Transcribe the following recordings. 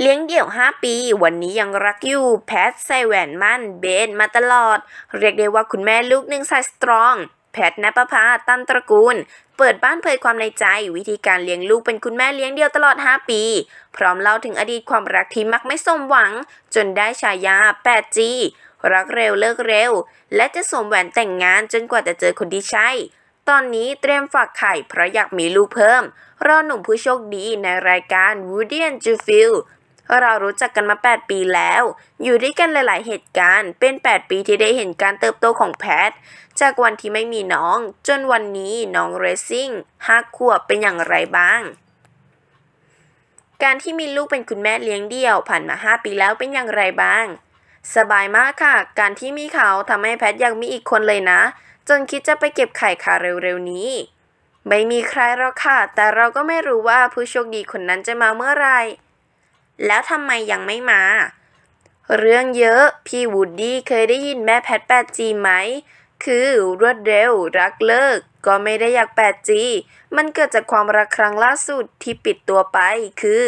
เลี้ยงเดี่ยว 5 ปี วันนี้ยังรักอยู่ แพทใส่แหวนมั่น เบนมาตลอด เรียกได้ว่าคุณแม่ลูกหนึ่งสายสตรอง แพทนประภาตันตระกูล เปิดบ้านเผยความในใจ วิธีการเลี้ยงลูกเป็นคุณแม่เลี้ยงเดี่ยวตลอด 5 ปี พร้อมเล่าถึงอดีตความรักที่มักไม่สมหวัง จนได้ฉายา 8G รักเร็วเลิกเร็ว และจะสวมแหวนแต่งงานจนกว่าจะเจอคนที่ใช่ตอนนี้เตรียมฝากไข่เพราะอยากมีลูกเพิ่ม รอหนุ่มผู้โชคดีในรายการ Woody and j u f i l เรารู้จักกันมา 8 ปีแล้ว อยู่ด้วยกันหลาย ๆ เหตุการณ์ เป็น 8 ปีที่ได้เห็นการเติบโตของแพท จากวันที่ไม่มีน้อง จนวันนี้น้องเรซซิ่ง5ขวบเป็นอย่างไรบ้าง การที่มีลูกเป็นคุณแม่เลี้ยงเดี่ยวผ่านมา 5 ปีแล้วเป็นอย่างไรบ้าง สบายมากค่ะ การที่มีเขาทำให้แพทอยากมีอีกคนเลยนะ จนคิดจะไปเก็บไข่ค่ะเร็ว ๆ นี้ไม่มีใครหรอกค่ะ แต่เราก็ไม่รู้ว่าผู้โชคดีคนนั้นจะมาเมื่อไหร แล้วทำไมยังไม่มา เรื่องเยอะ พี่วูดดี้เคยได้ยินแม่แพท 8G ไหม คือรวดเร็วรักเลิก ก็ไม่ได้อยาก 8G มันเกิดจากความรักครั้งล่าสุดที่ปิดตัวไป คือ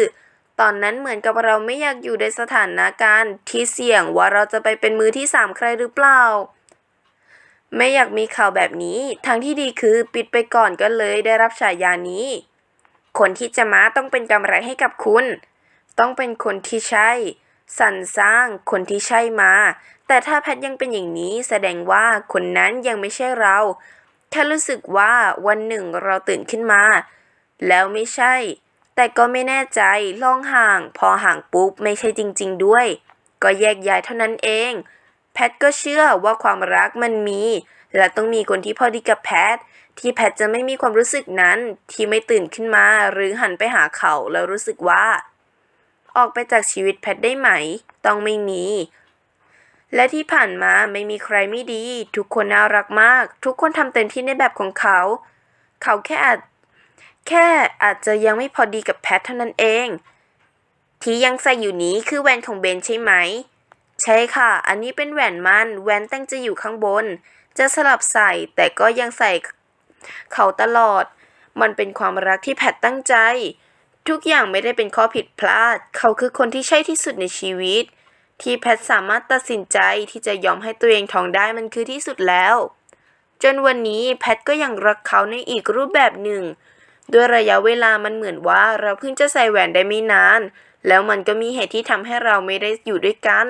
ตอนนั้นเหมือนกับเราไม่อยากอยู่ในสถานการณ์ที่เสี่ยงว่าเราจะไปเป็นมือที่สามใครหรือเปล่าไม่อยากมีข่าวแบบนี้ ทางที่ดีคือปิดไปก่อนก็เลยได้รับฉายานี้ คนที่จะมาต้องเป็นกำไรให้กับคุณ ต้องเป็นคนที่ใช่ สรรสร้างคนที่ใช่มา แต่ถ้าแพทยังเป็นอย่างนี้แสดงว่าคนนั้นยังไม่ใช่เราแค่รู้สึกว่าวันหนึ่งเราตื่นขึ้นมา แล้วไม่ใช่ แต่ก็ไม่แน่ใจลองห่าง พอห่างปุ๊บไม่ใช่จริง ๆ ด้วย ก็แยกย้ายเท่านั้นเอง แพทก็เชื่อว่าความรักมันมี และต้องมีคนที่พอดีกับแพท ที่แพทจะไม่มีความรู้สึกนั้นที่ไม่ตื่นขึ้นมา หรือหันไปหาเขาแล้วรู้สึกว่า ออกไปจากชีวิตแพทได้ไหม ต้องไม่มี และที่ผ่านมาไม่มีใครไม่ดี ทุกคนน่ารักมาก ทุกคนทำเต็มที่ในแบบของเขา เขาแค่อาจแค่อาจจะยังไม่พอดีกับแพทเท่านั้นเอง ที่ยังใส่อยู่นี้คือแหวนของเบนใช่ไหม ใช่ค่ะ อันนี้เป็นแหวนมันแหวนตั้งจะอยู่ข้างบน จะสลับใส่แต่ก็ยังใส่เขาตลอด มันเป็นความรักที่แพทตั้งใจ ทุกอย่างไม่ได้เป็นข้อผิดพลาด เขาคือคนที่ใช่ที่สุดในชีวิต ที่แพทสามารถตัดสินใจที่จะยอมให้ตัวเองท้องได้มันคือที่สุดแล้ว จนวันนี้แพทก็ยังรักเขาในอีกรูปแบบหนึ่ง ด้วยระยะเวลามันเหมือนว่าเราเพิ่งจะใส่แหวนได้ไม่นาน แล้วมันก็มีเหตุที่ทำให้เราไม่ได้อยู่ด้วยกัน